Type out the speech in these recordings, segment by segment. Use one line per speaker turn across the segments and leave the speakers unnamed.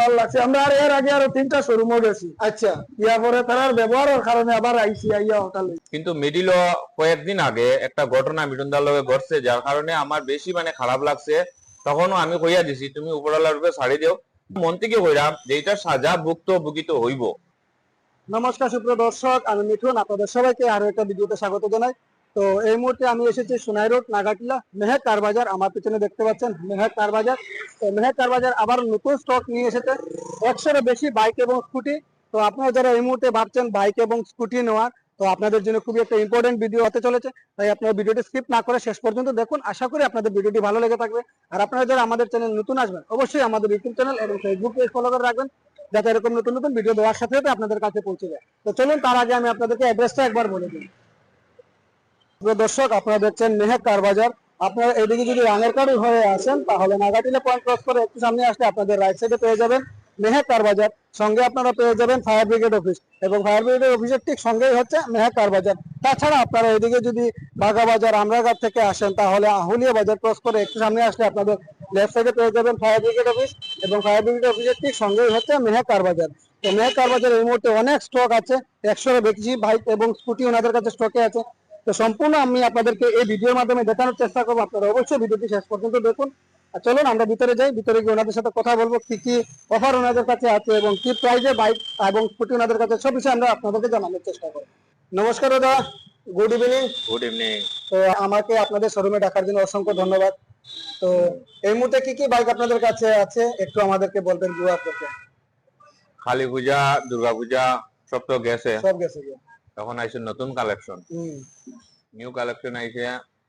ভালো লাগছে। আমরা আর এর আগে আরও তিনটা শোরুমও গেছি।
আচ্ছা।
ইয়া পরে তার ব্যবহারের কারণে আবার আইসি আইয়া হোটেল
কিন্তু মিডিল কয়েকদিন আগে একটা ঘটনা মিটুনদার লগে ঘটছে যার কারণে আমার বেশি মানে খারাপ লাগছে। তখনও আমি কইয়া দিছি তুমি উপরওয়ালার রূপে ছাড়ি দিও। মন থেকে কইরাম যে এটা সাজা ভুক্ত ভুগিত হইব।
নমস্কার সুপ্রিয় দর্শক আমি মিঠুন আপনাদের সবাইকে আরও একটা ভিডিওতে স্বাগত জানাই। তো এই মুহূর্তে আমি এসেছি সোনাই রোড, নাগাটিলা, মেহের কার বাজার। আমার পিছনে দেখতে পাচ্ছেন মেহের কার বাজার। তো মেহের কার বাজার আবার নতুন স্টক নিয়ে এসেছে। একশোরও বেশি বাইক এবং স্কুটি তো আপনারা যারা এই মুহূর্তে ভাবছেন বাইক এবং স্কুটি নেওয়ার, তো আপনাদের জন্য খুবই একটা ইম্পর্টেন্ট ভিডিও হতে চলেছে। তাই আপনারা ভিডিওটি স্কিপ না করে শেষ পর্যন্ত দেখুন। আশা করি আপনাদের ভিডিওটি ভালো লেগে থাকবে। আর আপনারা যারা আমাদের চ্যানেল নতুন আসবেন, অবশ্যই আমাদের ইউটিউব চ্যানেল এবং ফেসবুক পেজ ফলো করে রাখবেন। যাতে এরকম নতুন নতুন ভিডিও দেওয়ার সাথে সাথে আপনাদের কাছে পৌঁছে যায়। তো চলুন, তার আগে আমি আপনাদেরকে অ্যাড্রেসটা একবার বলে দিই। দর্শক, আপনারা দেখছেন মেহেক কার বাজার। আপনারা এদিকে যদি রাঙের কাড়ি হয়ে আসেন, তাহলে নাগাটিলা পয়েন্ট ক্রস করে একটু সামনে আসলে আপনাদের রাইট সাইডে পেয়ে যাবেন মেহেক কার বাজার। সঙ্গে আপনারা পেয়ে যাবেন ফায়ার ব্রিগেড অফিস এবং ফায়ার ব্রিগেড অফিসের ঠিক সঙ্গেই হচ্ছে মেহেক কার বাজার। তাছাড়া আপনারা এদিকে যদি বাগা বাজার, আমরাঘাট থেকে আসেন, তাহলে আহুলিয়া বাজার ক্রস করে একটু সামনে আসলে আপনাদের লেফট সাইডে পেয়ে যাবেন ফায়ার ব্রিগেড অফিস এবং ফায়ার ব্রিগেড অফিসের ঠিক সঙ্গেই হচ্ছে মেহেক কার বাজার। তো মেহেক কার বাজার এই মুহূর্তে অনেক স্টক আছে। একশোর বেশি বাইক এবং স্কুটি ওনাদের কাছে স্টকে আছে। তো সম্পূর্ণ আমি আপনাদেরকে এই ভিডিওর মাধ্যমে দেখানোর চেষ্টা করব। আপনারা অবশ্যই ভিডিওটি শেষ পর্যন্ত দেখুন। আর চলুন আমরা ভিতরে যাই। ভিতরে গিয়ে ওনাদের সাথে কথা বলব কি কি অফার ওনাদের কাছে আছে এবং কি প্রাইজে বাইক এবং স্কুটি ওনাদের কাছে সব বিষয়ে আমরা আপনাদেরকে জানানোর চেষ্টা করব। নমস্কার দাদা গুড ইভিনিং
গুড ইভিনিং
তো আমাকে আপনাদের শোরুমে ডাকার জন্য অসংখ্য ধন্যবাদ। তো এই মুহূর্তে কি কি বাইক আপনাদের কাছে আছে? একটু আমাদেরকে বলবেন গুয়া করতে
কালী পূজা দুর্গা পূজা সব তো গেছে।
সব গেছে। গিয়ে
এখন আইছে নতুন কালেকশন নিউ কালেকশন আইছে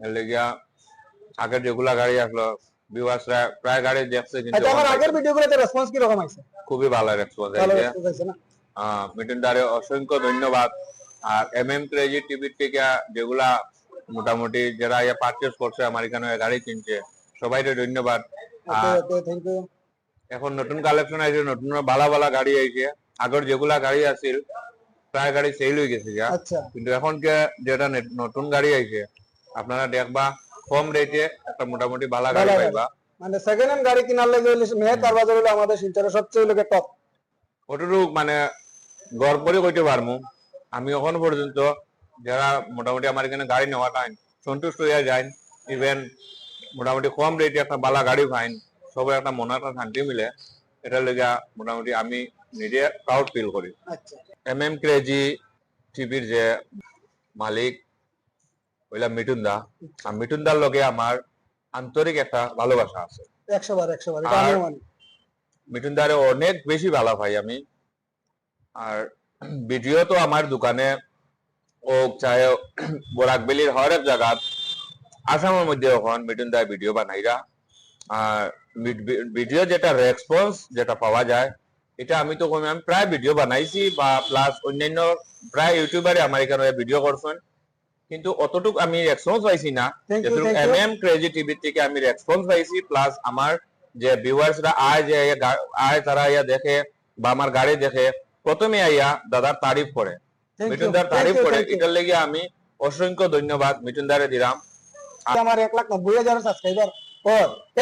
এর লেগিয়া আগের যেগুলা গাড়ি আসলো ভিউয়ার্সরা প্রায় গাড়ি দেখছে কিন্তু
আচ্ছা আমার আগের ভিডিওগুলোতে রেসপন্স কি রকম আছে
খুবই ভালো রেসপন্স
ভালো
আইছে।
response আছে না?
আহ, মিঠুন দারে অসংখ্য ধন্যবাদ। আর এম এম ক্রেজি টিভির থেকে যেগুলা মোটামুটি যারা ইয়া পারচেস করছে আমার এখানে গাড়ি কিনছে সবাইকে ধন্যবাদ। এখন নতুন কালেকশন আইছে নতুন বালা বালা গাড়ি আইছে। আগর যেগুলা গাড়ি আছিল প্রায় গাড়ি সেল হয়ে গেছে যা
আচ্ছা।
কিন্তু এখন যেটা নতুন গাড়ি আইছে আপনারা দেখবা কম রেটে একটা মোটামুটি
ভালো গাড়ি।
পাইবা।
মানে সেকেন্ড হ্যান্ড গাড়ি কেনার লেগে মেহের বাজার হলো আমাদের শিলচরের সবচেয়ে লোকে টপ
কতটুক মানে গড় করে কইতে পারমু। আমি এখন পর্যন্ত যারা মোটামুটি আমার এখানে গাড়ি নেওয়া টাইম সন্তুষ্ট হইয়া যায় ইভেন মোটামুটি কম রেটে একটা বালা গাড়ি পাইন সবার একটা মনে একটা শান্তি মিলে এটার লেগে মোটামুটি আমি নিজে প্রাউড ফিল করি।
আচ্ছা।
এম এম ক্রেজি টিভির যে মালিক ওইলা মিঠুন দা আর মিঠুন দার লগে আমার আন্তরিক একটা ভালোবাসা আছে।
একশো বার বার
মিঠুন দারে অনেক বেশি ভালো ভাই আমি। আর ভিডিও তো আমার দোকানে ও চাহে বরাকবেলির হর এক জায়গাত আসামের মধ্যে এখন মিঠুন দা ভিডিও বানাইরা আর ভিডিও যেটা রেসপন্স যেটা পাওয়া যায় এটা আমি তো আমি প্রায় ভিডিও বানাইছি বা প্লাস অন্যান্য প্রায় ইউটিউবারে আমার এখানে ভিডিও করছেন। কিন্তু অতটুকু আমি রেসপন্স পাইছি না। এম এম ক্রেজি টিভি থেকে আমি রেসপন্স পাইছি প্লাস আমার যে ভিউয়ার্সরা আয় যে আয় তারা ইয়া দেখে বা আমার গাড়ি দেখে প্রথমে আইয়া দাদার তারিফ করে। মিঠুন দার তারিফ করে। এটার লেগে আমি অসংখ্য ধন্যবাদ মিঠুন দারে দিলাম।
আমার এক লাখ নব্বই হাজার সাবস্ক্রাইবার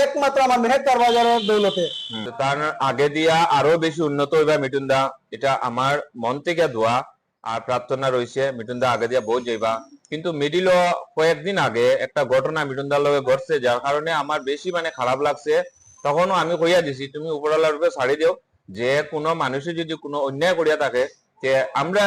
একমাত্র আমার বাজারের দৌলতে।
তার আগে দিয়া আরও বেশি উন্নত হইবা মিঠুন দা এটা আমার মন থেকে দোয়া, আর প্রার্থনা রয়েছে মিঠুন দা আগে দিয়া যাইবা। কিন্তু মিডিল কয়েকদিন আগে একটা ঘটনা মিঠুন দার লগে ঘটছে, যার কারণে আমার বেশি মানে খারাপ লাগছে। তখনও আমি কইয়া দিছি, তুমি উপরওয়ালার রূপে ছাড়ি দিও। যে কোনো মানুষে যদি কোনো অন্যায় করিয়া থাকে যে আমরা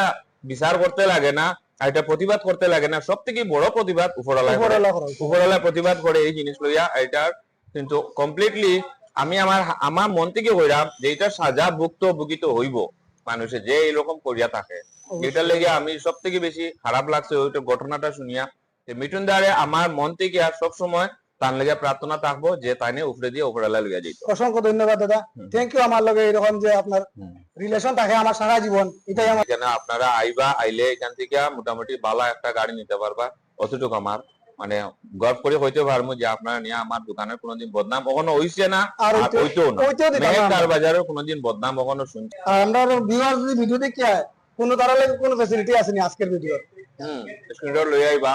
বিচার করতে লাগে না আর এটা প্রতিবাদ করতে লাগে না সব থেকে বড় প্রতিবাদ।
উপরওয়ালা
উপরওয়ালা প্রতিবাদ করে এই জিনিস লইয়া এটার কিন্তু কমপ্লিটলি আমি আমার আমার মন থেকে কইরাম যে এটা সাজা ভুক্ত ভুগিত হইব মানুষে যে এরকম করিয়া থাকে। এটার লেগে আমি সব থেকে বেশি খারাপ লাগছে ওইটা ঘটনাটা শুনিয়া। যে মিঠুন দারে আমার মন থেকে আর সব সময় তার লেগে প্রার্থনা থাকব যে তাইনে উপরে দিয়ে উপরালা লইয়া যেত
অসংখ্য ধন্যবাদ দাদা। থ্যাংক ইউ আমার লগে এরকম যে আপনার রিলেশন থাকে আমার সারা জীবন এটাই আমার
এখানে আপনারা আইবা আইলে এখান থেকে মোটামুটি একটা গাড়ি নিতে পারবা অতটুকু আমার। মানে গর্ব করে হইতে পারব যে আপনারা নিয়ে আমার দোকানের কোনোদিন বদনাম কখনো হইছে না
আর
হইতেও না। বাজারের কোনোদিন বদনাম কখনো শুনছি
আর আমরা ভিউয়ার্স যদি ভিডিও দেখি কোনো তারা কোনো ফ্যাসিলিটি আসেনি আজকের ভিডিও
হুম স্ক্রিনশট লই আইবা।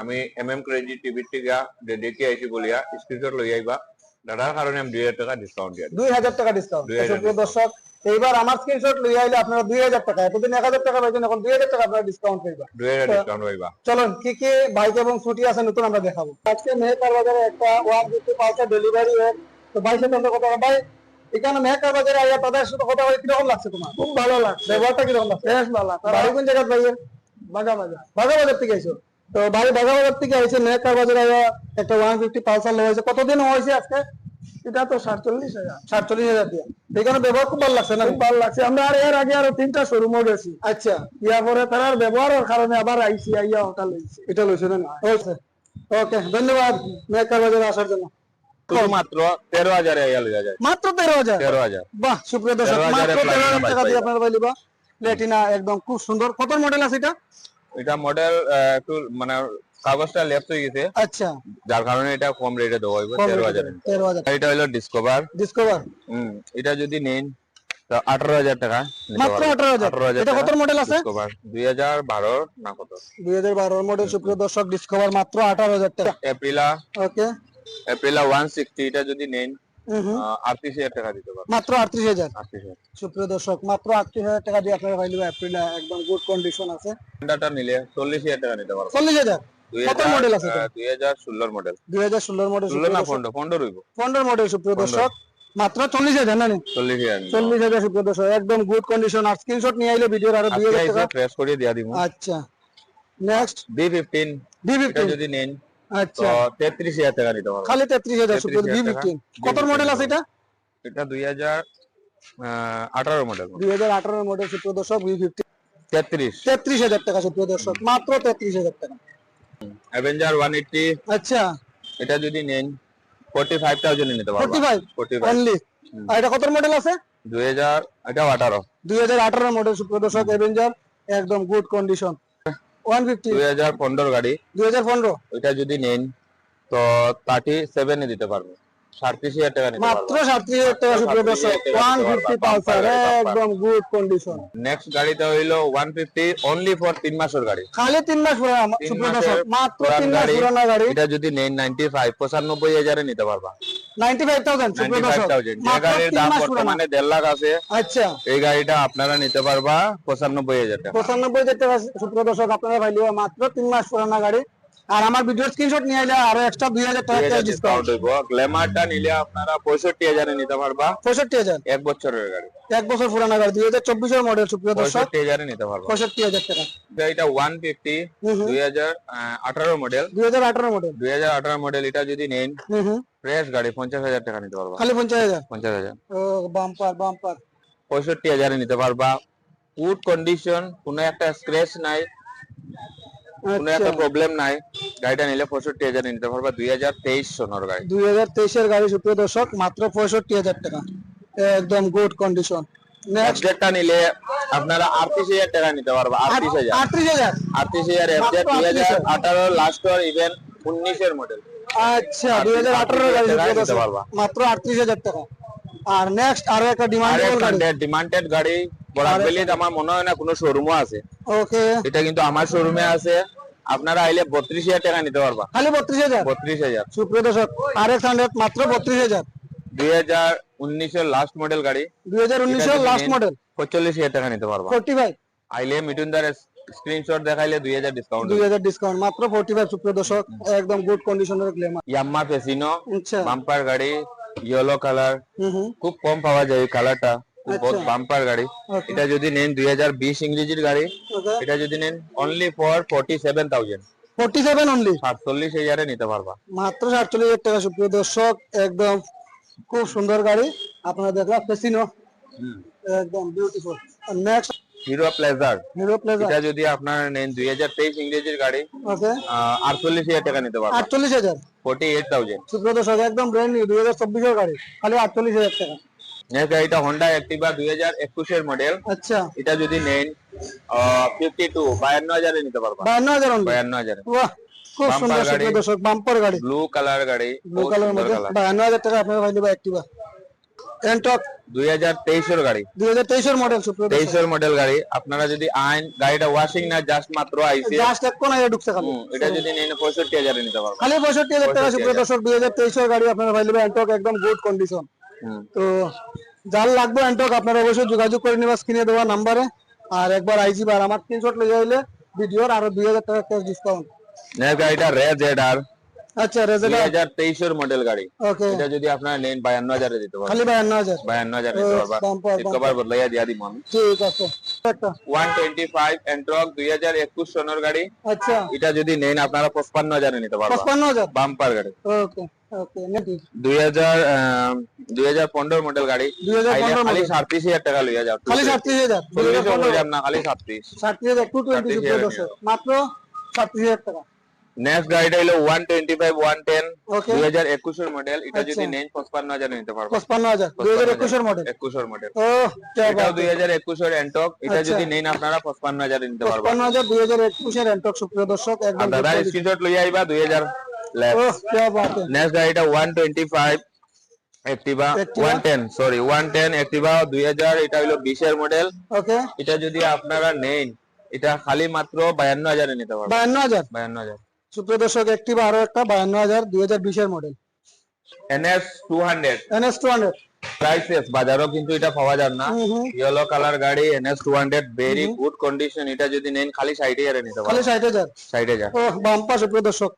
আমি এম এম ক্রেজি টিভি যে দেখি আইছি বলিয়া স্ক্রিনশট লই আইবা। দাদার কারণে আমি দুই হাজার টাকা ডিসকাউন্ট দিয়ে দিই।
হাজার টাকা ডিসকাউন্ট
2000
সুপ্রিয় দর্শক এইবার আমার স্ক্রিনশট লই আইলে আপনারা দুই হাজার টাকা। এতদিন এক হাজার টাকা পাইছেন এখন দুই হাজার টাকা আপনারা ডিসকাউন্ট পাইবা
দুই হাজার ডিসকাউন্ট হইবা
চলুন কি কি বাইক এবং স্কুটি আছে নতুন আমরা দেখাবো। আজকে মেহেকার বাজারে একটা ওয়ান ফিফটি পাঁচটা ডেলিভারি হয় তো ভাই সাথে কথা। ভাই এখানে মেহেকার বাজারে আইয়া তাদের সাথে কথা বলে কীরকম লাগছে তোমার?
খুব ভালো লাগছে।
ব্যবহারটা কীরকম লাগছে?
বেশ ভালো।
বাড়ি কোন জায়গা ভাইয়ের
বাজা বাজা
বাগা বাজার থেকে আইছো? তো ভাই বাজার থেকে আইছে? মেহেকার বাজারে একটা ওয়ান ফিফটি পালসার লওয়া হয়েছে। কতদিন হয়েছে আজকে?
এটা তো সাতচল্লিশ হাজার।
সাতচল্লিশ হাজার দিয়ে। এখানে ব্যবহার খুব ভালো লাগছে না?
খুব ভালো লাগছে। আমরা আর এর আগে আরও তিনটা শোরুমও গেছি।
আচ্ছা।
ইয়ার পরে তার ব্যবহারের কারণে আবার আইসি আইয়া ওটা লইছি
এটা লইছে না? ওকে ওকে ধন্যবাদ মেহেকার বাজারে আসার জন্য।
তেরো হাজারে ইয়া
মাত্র তেরো হাজার?
তেরো হাজার।
বাহ সুপ্রিয় দর্শক মাত্র তেরো হাজার
Platina
টাকা
bike
দিয়ে আপনারা পাইলিবা প্লেটিনা একদম খুব সুন্দর। কত মডেল আছে এটা?
এটা মডেল একটু মানে কাগজটা লেফট হয়ে গেছে।
আচ্ছা।
যার কারণে এটা কম রেটে দেওয়া হইব তেরো হাজার
তেরো হাজার।
এটা হলো ডিসকভার
ডিসকভার
হম এটা যদি নেন তো আঠারো হাজার টাকা
মাত্র আঠারো হাজার। এটা কত মডেল আছে?
ডিসকভার দুই হাজার বারো না কত?
দুই হাজার বারো মডেল সুপ্রিয় দর্শক ডিসকভার মাত্র আঠারো হাজার টাকা।
Aprilia
okay
Aprilia one sixty এটা যদি নেন আটত্রিশ হাজার টাকা দিতে পারবেন
মাত্র আটত্রিশ হাজার? সুপ্রিয় দর্শক মাত্র আটত্রিশ হাজার টাকা দিয়ে আপনারা পাইলিবা এপ্রিল একদম গুড কন্ডিশন আছে।
হন্ডাটা নিলে চল্লিশ হাজার টাকা নিতে পারবেন
চল্লিশ হাজার? কত
হাজার
আছে এটা?
আহ, দুই হাজার ষোলোর মডেল না রইব।
সুপ্রিয় দর্শক। মাত্র চল্লিশ হাজার না
চল্লিশ হাজার নিতে
চল্লিশ হাজার সুপ্রিয় দর্শক। একদম গুড কন্ডিশন আর স্ক্রিনশট নিয়ে আইলে ভিডিওর আরও দুই হাজার টাকা।
প্রেস করে দিয়া দিব।
আচ্ছা। Next
B fifteen
D fifteen
যদি নেন।
আচ্ছা।
তেত্রিশ হাজার টাকা নিতে পারবেন
খালি তেত্রিশ হাজার সুপ্রিয়
33,000
ডি
টাকা।
ফিফটিন
D15
কত মডেল আছে এটা?
এটা মডেল
সুপ্রিয় দর্শক টাকা সুপ্রিয় দর্শক। মাত্র তেত্রিশ হাজার টাকা।
অ্যাভেঞ্জার ওয়ান এইটটি
আচ্ছা।
এটা যদি নেন নিতে
অনলি আর এটা কত মডেল আছে?
দুই হাজার এটা
মডেল সুপ্রিয় দর্শক এভেঞ্জার একদম গুড কন্ডিশন ওয়ান ফিফটি
দুই হাজার পনেরো গাড়ি।
দুই হাজার পনেরো।
ওইটা যদি নেন তো থার্টি এ দিতে পারব। সাড়ত্রিশ হাজার টাকা
মাত্র
পারব
হাজার টাকা সুপ্রিয় দর্শক ওয়ান ফিফটি পালসার একদম গুড কন্ডিশন
নেক্সট গাড়িটা হইল ওয়ান ফিফটি অনলি ফর তিন মাসের গাড়ি।
খালি তিন মাস পুরানা সুপ্রিয় দর্শক মাত্র তিন মাস
গাড়ি।
গাড়ি।
এটা যদি নেন নাইনটি ফাইভ পঁচানব্বই হাজারে নিতে পারবা।
নাইনটি ফাইভ থাউজেন্ড সুপ্রিয়
নাইনটি ফাইভ
দর্শক
থাউজেন্ড যে
মাত্র
গাড়ির
তিন
দাম
মাস পুরানা।
বর্তমানে দেড় লাখ আছে
আচ্ছা।
এই গাড়িটা আপনারা নিতে পারবা পঁচানব্বই হাজার টাকা।
পঁচানব্বই হাজার টাকা সুপ্রিয় দর্শক আপনারা পাইলিবা মাত্র তিন মাস পুরানা গাড়ি। আর আমার ভিডিও স্ক্রিনশট নিয়ে আইলে আরও এক্সট্রা দুই হাজার টাকা
ডিসকাউন্ট হইব। গ্ল্যামারটা নিলে আপনারা পঁয়ষট্টি হাজারে নিতে পারবা।
পঁয়ষট্টি হাজার?
এক বছরের গাড়ি।
এক বছর পুরানা গাড়ি দুই হাজার চব্বিশের মডেল সুপ্রিয় দর্শক।
পঁয়ষট্টি হাজারে নিতে পারবা।
পঁয়ষট্টি হাজার টাকা।
এটা ওয়ান ফিফটি
হুম হুম।
দুই হাজার আঠারো মডেল
দুই হাজার আঠারো মডেল
দুই হাজার আঠারো মডেল এটা যদি নেন ফ্রেশ গাড়ি পঞ্চাশ হাজার টাকা নিতে পারবা।
খালি পঞ্চাশ হাজার?
পঞ্চাশ হাজার।
ও বাম্পার বাম্পার
পঁয়ষট্টি হাজারে নিতে পারবা। গুড কন্ডিশন কোনো একটা স্ক্র্যাচ নাই। কোনো
আচ্ছা।
একটা প্রবলেম নাই। গাড়িটা নিলে পঁয়ষট্টি হাজারে নিতে পারবা। দুই হাজার তেইশ সনের গাড়ি।
দুই হাজার তেইশের গাড়ি সুপ্রিয় দর্শক মাত্র পঁয়ষট্টি হাজার টাকা। একদম গুড কন্ডিশন নেক্সট
নিলে আপনারা আটত্রিশ হাজার টাকা নিতে পারবা। আটত্রিশ হাজার।
আটত্রিশ হাজার?
আটত্রিশ হাজার এফজেড দুই হাজার আঠারো লাস্ট আর ইভেন উনিশের মডেল
আচ্ছা দুই হাজার আঠারো গাড়ি
নিতে পারবা।
মাত্র আটত্রিশ হাজার টাকা। আর নেক্সট আরও একটা
আর
গাড়ি।
ডিমান্ডেড গাড়ি। বরাকবেলিতে আমার মনে হয় না কোনো শোরুমও আছে।
ওকে
এটা কিন্তু আমার শোরুমে আছে। আপনারা আইলে বত্রিশ হাজার টাকা নিতে পারবা।
খালি বত্রিশ হাজার?
বত্রিশ হাজার।
সুপ্রিয় দর্শক আর এক্স হান্ড্রেড মাত্র বত্রিশ হাজার।
দুই হাজার উনিশের লাস্ট মডেল গাড়ি।
দুই হাজার উনিশের লাস্ট মডেল
পঁয়তাল্লিশ হাজার টাকা নিতে পারবা।
ফোর্টি ফাইভ
আইলে মিটুনদার স্ক্রিনশট দেখাইলে দুই হাজার ডিসকাউন্ট
দুই হাজার ডিসকাউন্ট মাত্র ফোর্টি ফাইভ সুপ্রিয় দর্শক একদম গুড কন্ডিশনের গ্লেমার
ইয়াম্মা ফেসিনো
আচ্ছা।
বাম্পার গাড়ি ইয়েলো কালার খুব কম পাওয়া যায় এই কালারটা বহুত
আচ্ছা।
বাম্পার গাড়ি। এটা যদি নেন দুই হাজার বিশ ইংরেজির গাড়ি এটা যদি নেন only for forty seven thousand
forty seven only
সাতচল্লিশ হাজারে নিতে পারবা।
মাত্র সাতচল্লিশ হাজার টাকা সুপ্রিয় দর্শক একদম খুব সুন্দর গাড়ি। আপনারা দেখলাম ফেসিনো একদম beautiful next
Hero Pleasure
Hero Pleasure
এটা যদি আপনারা নেন দুই হাজার তেইশ ইংরেজির গাড়ি
ওকে
আহ, আটচল্লিশ হাজার টাকা নিতে পারবা।
আটচল্লিশ হাজার।
ফোর্টি এইট থাউজেন্ড
সুপ্রিয় দর্শক একদম ব্র্যান্ড নিউ দুই হাজার চব্বিশের গাড়ি। খালি আটচল্লিশ হাজার টাকা।
গাড়িটা হন্ডা অ্যাক্টিভা দুই হাজার একুশের মডেল
আচ্ছা।
এটা যদি নেন ফিফটি টু বায়ান্ন হাজারে নিতে পারবা।
বায়ান্ন হাজার
বায়ান্ন হাজারে।
খুব সুন্দর
গাড়ি।
দর্শক বাম্পার গাড়ি।
ব্লু কালার গাড়ি
ব্লু
বহুত
কালার
সুন্দর
মধ্যে
কালার
বায়ান্ন হাজার টাকা আপনারা পাই দেবো অ্যাক্টিভা এন্টক
দুই হাজার তেইশের গাড়ি।
দুই হাজার তেইশের মডেল
তেইশের মডেল গাড়ি। আপনারা যদি আইন গাড়িটা ওয়াশিং না জাস্ট মাত্র আইসে
জাস্ট এক কোনায় ঢুকছে খালি।
এটা যদি নেন পঁয়ষট্টি হাজারে নিতে পারবেন
খালি পঁয়ষট্টি হাজার টাকা
65,000
সুপ্রিয় দর্শক দুই হাজার তেইশের গাড়ি আপনারা ভাই এন্টক একদম গুড কন্ডিশন। তো যার লাগবে এন্টক আপনারা অবশ্যই যোগাযোগ করে নিবা স্ক্রিনে দেওয়া নাম্বারে আর একবার আইজি বার আমার স্ক্রিনশট লেগে হইলে ভিডিওর আরও দুই হাজার টাকা ক্যাশ ডিসকাউন্ট
গাড়িটা রেড জেড আর
আচ্ছা
দুই
রেজেন্ট
হাজার তেইশের মডেল গাড়ি।
ওকে
এটা যদি আপনারা নেন বায়ান্ন হাজারে দিতে পারবেন।
খালি বায়ান্ন হাজার?
বায়ান্ন হাজার নিতে
ও,
এক কবার বদলাইয়া দিয়া দিব আমি।
ঠিক আছে। একটা।
ওয়ান টোয়েন্টি ফাইভ এন্ট্রক দুই হাজার একুশ সনের গাড়ি।
আচ্ছা।
এটা যদি নেন আপনারা পঁচপান্ন হাজারে নিতে পারবা
পঁচপান্ন হাজার?
বাম্পার গাড়ি।
ওকে
মডেল গাড়ি।
মাত্র
নেক্সট গাড়িটা হলো
125
110 2021 এর মডেল এটা যদি নেন 55000 নিতে পারব।
55000 2021 এর মডেল
21
এর
এটা 2021 এর এন্টক এটা যদি নেন আপনারা 55000 নিতে পারব।
55000 2021 এর এন্টক সুপ্রিয় দর্শক একদম
দাদা স্ক্রিনশট লই আইবা
2000
নেক্সট গাড়িটা one twenty five Activa
Activa?
One ten sorry one ten Activa দুই হাজার এটা হলো বিশের মডেল
ওকে
এটা যদি আপনারা নেন এটা খালি মাত্র নিতে পারবেন।
সুপ্রিয় দর্শক আরও একটা
প্রাইসেস বাজারও কিন্তু এটা পাওয়া যায় না। ইয়েলো কালার গাড়ি ভেরি গুড কন্ডিশন এটা যদি নেন খালি ষাট হাজারে নিতে
খালি
পারবেন।
ষাট হাজার।
ষাট হাজার।
ও বাম্পা সুপ্রিয় দর্শক।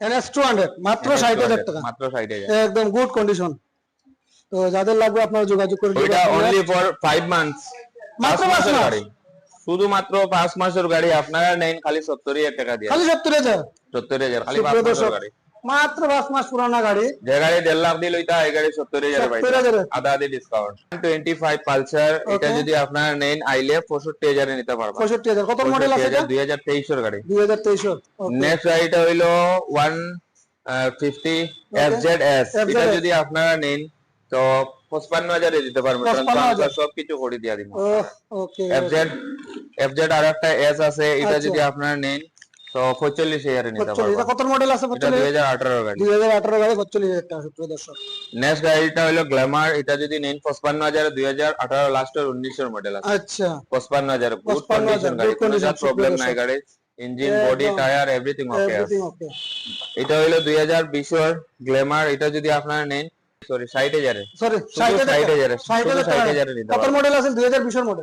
এনএস টু হান্ড্রেড মাত্র ষাট হাজার টাকা।
মাত্র ষাট হাজার।
একদম গুড কন্ডিশন তো যাদের লাগবে আপনারা যোগাযোগ করে দিবেন
অনলি ফর ফাইভ মান্থস
মাত্র
পাঁচ
মাস।
শুধুমাত্র পাঁচ মাসের গাড়ি। আপনারা নেন খালি সত্তর হাজার টাকা দিয়ে।
খালি সত্তর হাজার?
সত্তর হাজার খালি পাঁচ মাসের গাড়ি।
মাত্র পাঁচ মাস পুরানা গাড়ি।
যে গাড়ি দেড় লাখ দিয়ে লইতা এই গাড়ি সত্তর হাজার
সত্তর হাজার
আধা আধি ডিসকাউন্ট টোয়েন্টি ফাইভ পালসার এটা যদি আপনারা নেন আইলে পঁয়ষট্টি হাজারে নিতে পারবেন
পঁয়ষট্টি হাজার। কত মডেল আছে
দুই হাজার তেইশের গাড়ি।
দুই হাজার তেইশের
নেক্সট গাড়িটা হইল one fifty F Z S এটা যদি আপনারা নেন তো পঁচপান্ন হাজারে দিতে পারবেন।
55,000
সব কিছু করে দিয়া দিব। এফ জেড এফ জেড আর একটা এস আছে এটা
আচ্ছা।
যদি আপনারা নেন তো পঁয়তাল্লিশ হাজারে নিতে
পঁচল্লিশ এটা
পারবেন
কত মডেল আছে
এটা
পঁচল্লিশ
দুই হাজার আঠারো গাড়ি।
দুই হাজার আঠারো গাড়ি পঁচল্লিশ হাজার টাকা সুপ্রিয় দর্শক।
নেক্সট গাড়িটা হলো গ্ল্যামার এটা যদি নেন পঁচপান্ন হাজার দুই হাজার আঠারো লাস্টের উনিশের মডেল আছে।
আচ্ছা।
পঁচপান্ন হাজার গুড কন্ডিশন গাড়ি। কোনো প্রবলেম নাই গাড়ি। Engine body tyre everything okay আছে। এটা হইল দুই হাজার বিশের গ্ল্যামার এটা যদি আপনারা নেন সরি ষাট হাজারে
সরি
শুধু
ষাট হাজার
ষাট
টাকা।
হাজারে
ষাট
শুধু
হাজার
ষাট
টাকা।
হাজারে নিতে
কত মডেল আছে? মডেল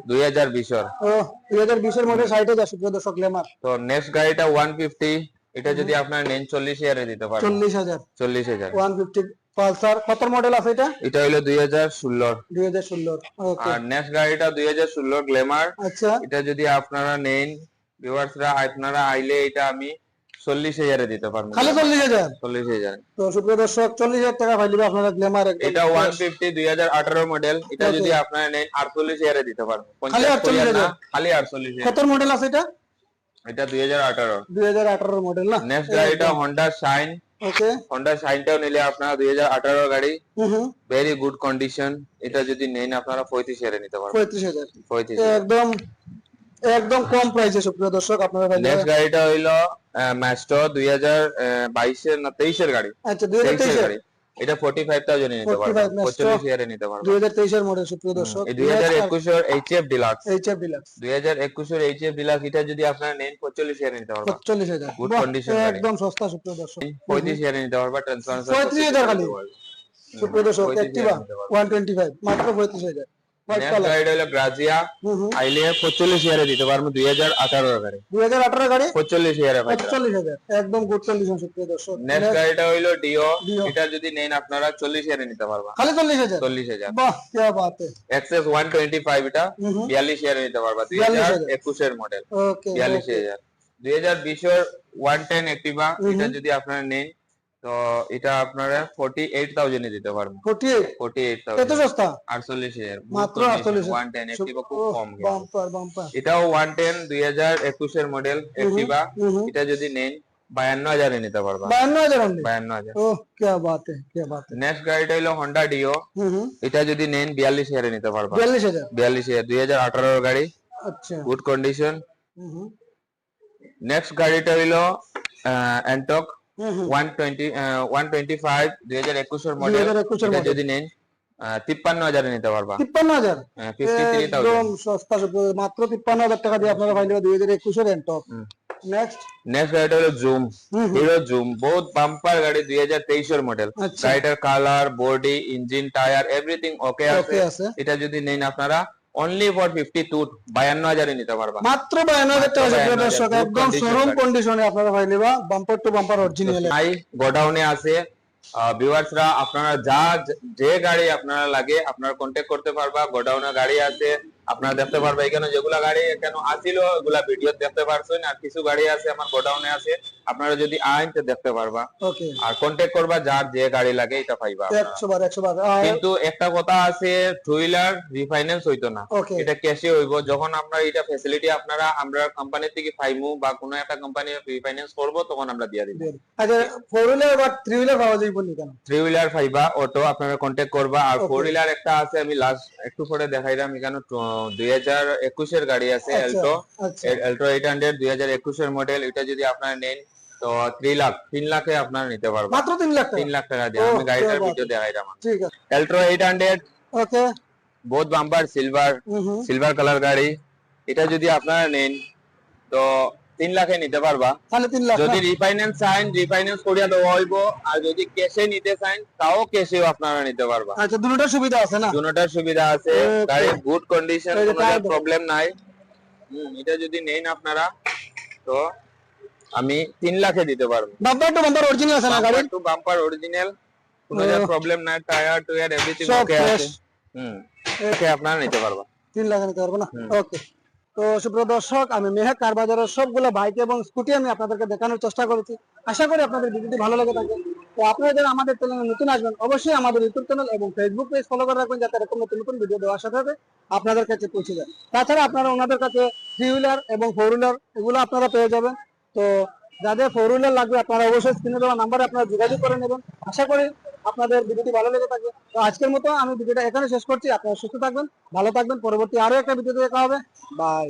ও মডেল সুপ্রিয় দর্শক লেমার
তো নেক্সট গাড়িটা এটা যদি আপনারা নেন দিতে
পালসার। কত মডেল আছে এটা?
এটা
ওকে
আর নেক্সট গাড়িটা গ্ল্যামার
আচ্ছা।
এটা যদি আপনারা নেন ভিউয়ার্সরা আপনারা আইলে এটা আমি চল্লিশ হাজারে দিতে
খালি চল্লিশ হাজার?
চল্লিশ হাজার।
তো সুপ্রিয় দর্শক চল্লিশ হাজার টাকা পাইলে আপনারা গ্ল্যামার
এটা ওয়ান ফিফটি দুই হাজার আঠারো মডেল এটা যদি আপনারা নেন আটচল্লিশ হাজারে দিতে পারব
খালি 48,000
খালি আটচল্লিশ
কত মডেল আছে এটা?
এটা দুই হাজার আঠারো।
দুই হাজার আঠারো মডেল না?
নেক্সট গাড়িটা হন্ডা শাইন
ওকে
হন্ডা শাইনটাও নিলে আপনারা দুই হাজার আঠারো গাড়ি।
হুম হুম।
ভেরি গুড কন্ডিশন এটা যদি নেন আপনারা পঁয়ত্রিশ হাজারে নিতে পারবেন।
পঁয়ত্রিশ হাজার।
পঁয়ত্রিশ
একদম একদম কম প্রাইসে সুপ্রিয় দর্শক আপনারা ভাই
নেক্সট গাড়িটা হইল ম্যাস্টো 2022 এর না 23 এর গাড়ি।
আচ্ছা
2023
এর
গাড়ি। এটা 45000 এ নিতে
পারবে
45000 এ নিতে
পারবে 2023 এর মডেল সুপ্রিয় দর্শক।
এই 2021 এর এইচএফ ডিলাক্স
এইচএফ ডিলাক্স
2021 এর এইচএফ ডিলাক্স এটা যদি আপনারা নেন 45000 এ নিতে
পারবে
45000
গুড
কন্ডিশন গাড়ি।
একদম সস্তা সুপ্রিয় দর্শক।
35000 এ নিতে পারবে ট্রান্সফার
35000 খালি সুপ্রিয় দর্শক অ্যাক্টিভা 125 মাত্র 35000
এটা যদি নেন আপনারা চল্লিশ নিতে
চল্লিশ হাজার?
চল্লিশ হাজার। ওয়ান টোয়েন্টি ফাইভ এটা। বিয়াল্লিশ নিতে দুই হাজার একুশের মডেল বিয়াল্লিশ হাজার। দুই হাজার বিশের ওয়ান টেন
অ্যাক্টিভা
এটা যদি আপনারা নেন তো এটা আপনারা ফোর্টি এইট থাউজেন্ড দিতে পারবেন।
Forty eight
forty eight thousand
সস্তা?
আটচল্লিশ
মাত্র আটচল্লিশ
ওয়ান টেন একটিভা খুব কম এটাও ওয়ান টেন দুই হাজার একুশের মডেল একটিভা এটা যদি নেন বায়ান্ন নিতে
হাজার
নেক্সট ডিও এটা যদি নেন বিয়াল্লিশ হাজারে নিতে পারবা
বিয়াল্লিশ
দুই গাড়ি।
আচ্ছা।
গুড কন্ডিশন নেক্সট গাড়িটা হইল
Ntorq
one twenty one twenty five দুই হাজার একুশের মডেল যদি নেন তিপ্পান্ন হাজারে নিতে পারবা।
তিপ্পান্ন হাজার? একদম সস্তা মাত্র তিপ্পান্ন হাজার টাকা দিয়ে আপনারা পাইলে দুই হাজার একুশের নেক্সট
নেক্সট গাড়িটা হলো জুম হিরো জুম বহুত বাম্পার গাড়ি দুই হাজার তেইশের মডেল গাড়িটার colour body engine tyre everything okay আছে। এটা যদি নেন আপনারা অনলি ফর ফিফটি টু বায়ান্ন হাজারে নিতে পারবা।
মাত্র বায়ান্ন হাজার টাকা
মাত্র
সুপ্রিয়
52,000
দর্শক একদম শোরুম কন্ডিশনে আপনারা বা বাম্পার টু বাম্পার অরিজিনাল
গোডাউনে আছে। ভিউয়ার্সরা আপনারা যা যে গাড়ি আপনারা লাগে আপনারা কন্ট্যাক্ট করতে পারবা। গোডাউনে গাড়ি আছে আপনারা দেখতে পারবা। এখানে যেগুলা গাড়ি কেন আসিল ওগুলা ভিডিও দেখতে পারছেন। আর কিছু গাড়ি আছে আমার গোডাউনে আছে। আপনারা যদি আইন তো দেখতে পারবা আর কন্ট্যাক্ট করবা যার যে গাড়ি লাগে এটা পাইবা আপনারা।
একশো বার একশো বার।
কিন্তু একটা কথা আছে টু হুইলার রিফাইন্যান্স হইতো না। এটা ক্যাশে হইব। যখন আপনার এটা ফ্যাসিলিটি আপনারা আমরা কোম্পানি থেকে পাইমু বা কোনো একটা কোম্পানি রিফাইন্যান্স করব তখন আমরা দিয়ে দিব।
আচ্ছা ফোর হুইলার বা থ্রি হুইলার পাওয়া যাইব নি কেন?
থ্রি হুইলার পাইবা অটো আপনারা কন্ট্যাক্ট করবা। আর ফোর হুইলার একটা আছে আমি লাস্ট একটু পরে দেখাইলাম এখানে দুই হাজার একুশের গাড়ি আছে
আচ্ছা
এলটো
আচ্ছা।
এলটো এইট হান্ড্রেড দুই হাজার একুশের মডেল এটা যদি আপনারা নেন তো থ্রি লাখ তিন লাখে আপনারা নিতে পারবেন।
মাত্র তিন লাখ
তিন লাখ টাকা দিয়ে। আমি গাড়িটার ভিডিও দেখাইলাম
ঠিক আছে।
Alto eight hundred
okay.
বহুত বাম্পার সিলভার সিলভার কালার গাড়ি। এটা যদি আপনারা নেন তো তিন লাখে নিতে পারবা।
তাহলে তিন লাখ
যদি রিফাইন্যান্স চান রিফাইন্যান্স করিয়া দেওয়া হইব। আর যদি ক্যাশে নিতে চান তাও ক্যাশেও আপনারা নিতে পারবা।
আচ্ছা দুটোটার সুবিধা আছে না?
দুটোটার সুবিধা আছে। গাড়ির গুড কন্ডিশন কোনো প্রবলেম নাই। এটা যদি নেন আপনারা তো আমি তিন লাখে দিতে পারব।
বাম্পার টু বাম্পার অরিজিনাল আছে না গাড়ি
টু বাম্পার অরিজিনাল কোনো
ও।
প্রবলেম নাই টায়ার টুয়ার এভরিথিং ওকে আছে। হুম ওকে আপনারা নিতে পারবা
তিন লাখ নিতে পারব না? ওকে তো সুপ্রিয় দর্শক আমি মেহেক কার বাজারের সবগুলো বাইক এবং স্কুটি আমি আপনাদেরকে দেখানোর চেষ্টা করেছি। আশা করি আপনাদের ভিডিওটি ভালো লেগে থাকে তো আপনারা যারা আমাদের চ্যানেলে নতুন আসবেন অবশ্যই আমাদের ইউটিউব চ্যানেল এবং ফেসবুক পেজ ফলো করে রাখবেন যাতে এরকম নতুন নতুন ভিডিও দেওয়ার সাথে সাথে আপনাদের কাছে পৌঁছে যায়। তাছাড়া আপনারা ওনাদের কাছে থ্রি হুইলার এবং ফোর হুইলার এগুলো আপনারা পেয়ে যাবেন। তো যাদের ফোর হুইলার লাগবে, আপনারা অবশ্যই স্ক্রিনে দেওয়া নাম্বারে আপনারা যোগাযোগ করে নেবেন। আশা করি আপনাদের ভিডিওটি ভালো লেগে থাকবে। তো আজকের মতো আমি ভিডিওটা এখানে শেষ করছি। আপনারা সুস্থ থাকবেন, ভালো থাকবেন। পরবর্তী আরও একটা ভিডিওতে দেখা হবে। বাই